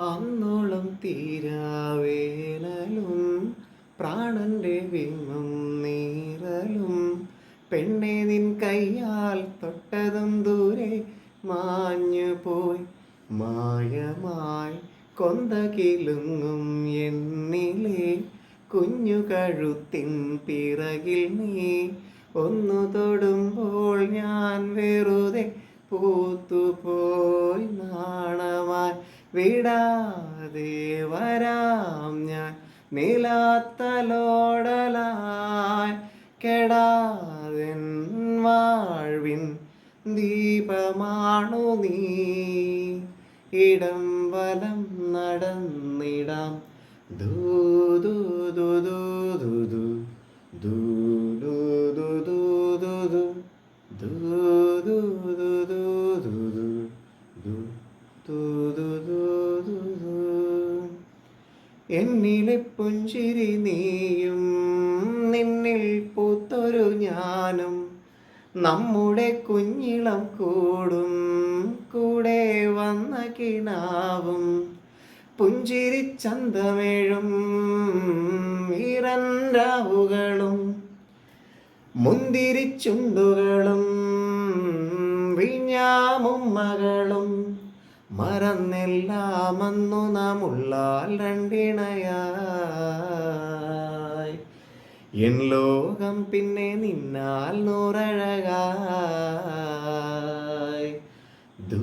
അന്നോളം തീരാവേലും പ്രാണന്റെ വിങ്ങും നീറലും. പെണ്ണെ നിൻ കയ്യാൽ തൊട്ടതും ദൂരെ മാഞ്ഞു പോയി. മായമായി കൊന്ത കിലുങ്ങും എന്നിലെ കുഞ്ഞു കഴുത്തിൻ പിറകിൽ നീ. ഒന്നു തൊടുമ്പോൾ ഞാൻ വെറുതെ പൂത്തുപോയി നാണമായി വിടാതെ വരാം ഞാൻ നിലാത്തലോടലായി കെടാതെൻ വാഴ്വിൻ ദീപമാണു നീ ഇടം വലം നടന്നിടാം എന്നിലെ പുഞ്ചിരി നീയും നിന്നിൽ പൂത്തൊരു ഞാനും നമ്മുടെ കുഞ്ഞിളം കൂടും കൂടെ വന്ന കിണാവും. പുഞ്ചിരി ചന്തമേഴും ഈറൻരാവുകളും മുന്തിരിച്ചുണ്ടുകളും വിഞ്ഞാമുമ്മകളും. മറന്നെല്ലാമെന്നു ഉള്ളാൽ രണ്ടിണയായി എൻ ലോകം പിന്നെ നിന്നാൽ നൂറഴകായി ദൂ